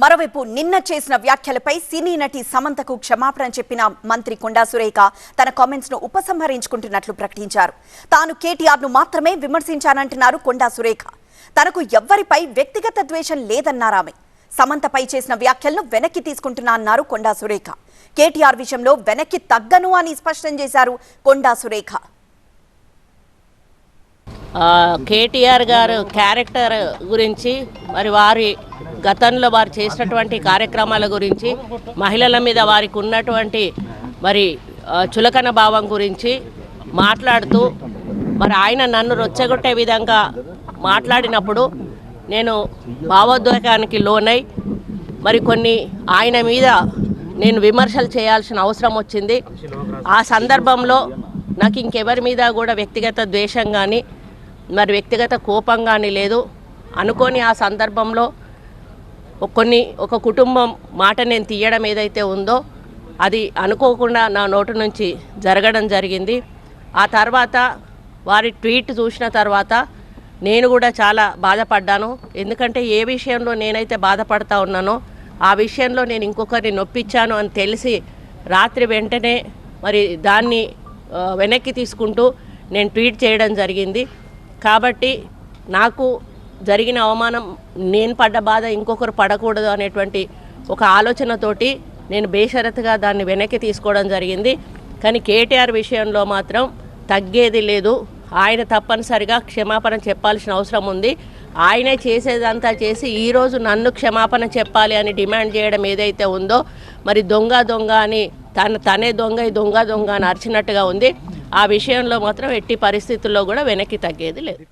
మరోవైపు నిన్న చేసిన వ్యాఖ్యలపై సినీ నటి సమంతకు క్షమాపణ చెప్పిన మంత్రి కొండా సురేఖ తన కామెంట్స్ను ఉపసంహరించుకుంటున్నట్లు ప్రకటించారు. తాను కేటీఆర్ను మాత్రమే విమర్శించానంటున్నారు కొండా సురేఖ. తనకు ఎవ్వరిపై వ్యక్తిగత ద్వేషం లేదన్నారామె సమంతపై చేసిన వ్యాఖ్యలను వెనక్కి తీసుకుంటున్నా అన్నారు కొండా సురేఖ. కేటీఆర్ విషయంలో వెనక్కి తగ్గను అని స్పష్టం చేశారు కొండా సురేఖ. కేటీఆర్ గారు క్యారెక్టర్ గురించి మరి వారి గతంలో వారు చేసినటువంటి కార్యక్రమాల గురించి మహిళల మీద వారికి ఉన్నటువంటి మరి చులకన భావం గురించి మాట్లాడుతూ మరి ఆయన నన్ను రొచ్చగొట్టే విధంగా మాట్లాడినప్పుడు నేను భావోద్వేగానికి లోనై మరి కొన్ని ఆయన మీద నేను విమర్శలు చేయాల్సిన అవసరం వచ్చింది. ఆ సందర్భంలో నాకు ఇంకెవరి మీద కూడా వ్యక్తిగత ద్వేషం కానీ మరి వ్యక్తిగత కోపం కానీ లేదు. అనుకోని ఆ సందర్భంలో కొన్ని ఒక కుటుంబం మాట నేను తీయడం ఏదైతే ఉందో అది అనుకోకుండా నా నోటు నుంచి జరగడం జరిగింది. ఆ తర్వాత వారి ట్వీట్ చూసిన తర్వాత నేను కూడా చాలా బాధపడ్డాను. ఎందుకంటే ఏ విషయంలో నేనైతే బాధపడతా ఉన్నానో ఆ విషయంలో నేను ఇంకొకరిని నొప్పించాను అని తెలిసి రాత్రి వెంటనే మరి దాన్ని వెనక్కి తీసుకుంటూ నేను ట్వీట్ చేయడం జరిగింది. కాబట్టి నాకు జరిగిన అవమానం నేను పడ్డ బాధ ఇంకొకరు పడకూడదు అనేటువంటి ఒక ఆలోచనతోటి నేను బేషరతుగా దాన్ని వెనక్కి తీసుకోవడం జరిగింది. కానీ కేటీఆర్ విషయంలో మాత్రం తగ్గేది లేదు. ఆయన తప్పనిసరిగా క్షమాపణ చెప్పాల్సిన అవసరం ఉంది. ఆయనే చేసేదంతా చేసి ఈరోజు నన్ను క్షమాపణ చెప్పాలి అని డిమాండ్ చేయడం ఏదైతే ఉందో మరి దొంగ దొంగ అని తన తనే దొంగ ఈ దొంగ దొంగ అని అరిచినట్టుగా ఉంది. ఆ విషయంలో మాత్రం ఎట్టి పరిస్థితుల్లో కూడా వెనక్కి తగ్గేది లేదు.